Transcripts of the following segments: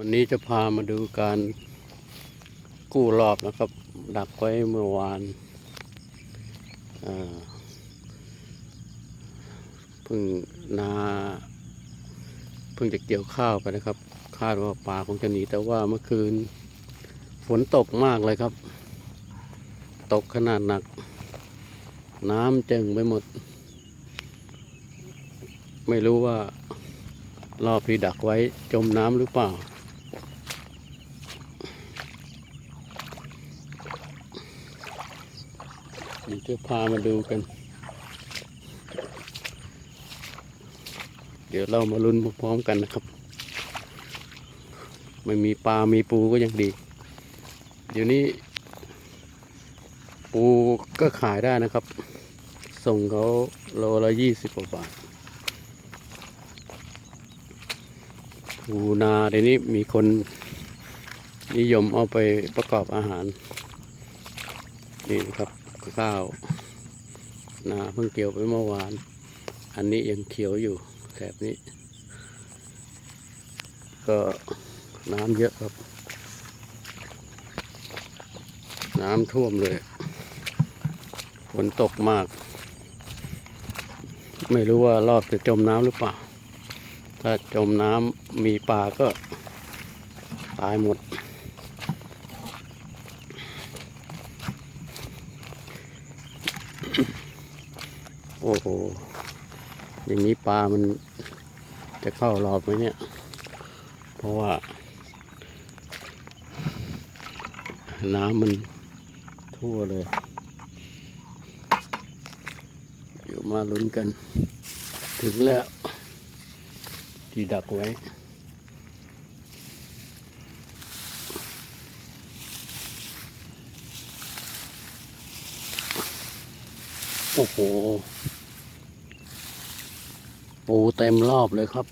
วันนี้จะพามาดูการกู้รอบนะครับ ดักไว้เมื่อวานเพิ่งนาเพิ่งจะเกี่ยวข้าวไปนะครับ คาดว่าปลาคงจะหนีแต่ว่าเมื่อคืนฝนตกมากเลยครับ ตกขนาดหนัก น้ำจิงไปหมด ไม่รู้ว่ารอบที่ดักไว้จมน้ำหรือเปล่า เดี๋ยวจะพามาดูกัน เดี๋ยวเรามาลุ้นพร้อมๆกันนะครับ ไม่มีปลา มีปูก็ยังดี เดี๋ยวนี้ ปูก็ขายได้นะครับ ส่งเขาโลละยี่สิบกว่าบาท ปูนาเดี๋ยวนี้มีคนนิยมเอาไปประกอบอาหาร นี่นะครับ ข้าวนาเพิ่งเกี่ยวไปเมื่อวาน อันนี้ยังเขียวอยู่แถบนี้ ก็น้ำเยอะครับ น้ำท่วมเลยฝนตกมาก ไม่รู้ว่ารอบจะจมน้ำหรือเปล่า ถ้าจมน้ำมีปลาก็ตายหมด โอ้โห อย่างนี้ปลามันจะเข้ารอบไหมเนี่ย เพราะว่า น้ำมันทั่วเลย เดี๋ยวมาลุ้นกัน ถึงแล้ว ที่ดักไว้ โอ้โห ปูเต็มรอบเลยครับ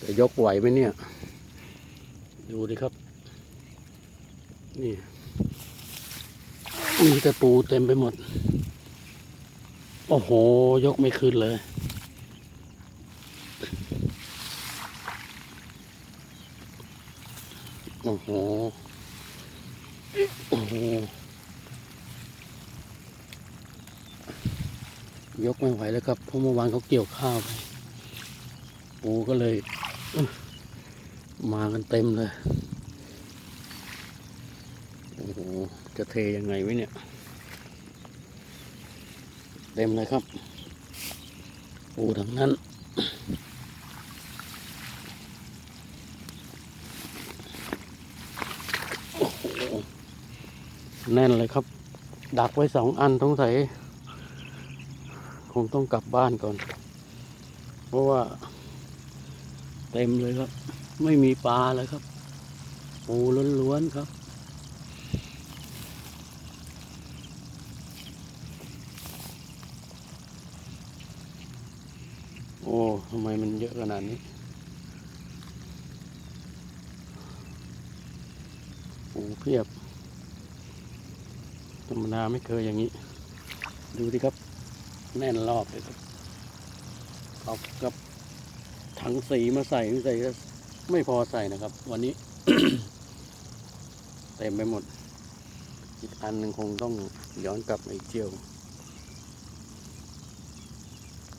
จะยกไหวไหมเนี่ย ดูดิครับ นี่ มีแต่ปูเต็มไปหมด โอ้โห ยกไม่ขึ้นเลยโอ้โห โอ้โห ยกไม่ไหวแล้วครับเพราะเมื่อวานเขาเกี่ยวข้าวไปปูก็เลย มากันเต็มเลยโอ้โหจะเทยังไงไว้เนี่ย เต็มเลยครับปูทั้งนั้นโอ้โหแน่นเลยครับ ดักไว้สองอันต้องใส่ คงต้องกลับบ้านก่อน เพราะว่า เต็มเลยครับ ไม่มีปลาเลยครับปูล้วนๆครับ โอ้ทำไมมันเยอะขนาดนี้ปูเพียบ ธรรมดาไม่เคยอย่างนี้ ดูดิครับ แน่นรอบเลยครับเอากับถังสีมาใส่ใส่ก็ไม่พอใส่นะครับ วันนี้ เต็มไปหมด อีกอันหนึ่งคงต้องย้อนกลับมาอีกเที่ยว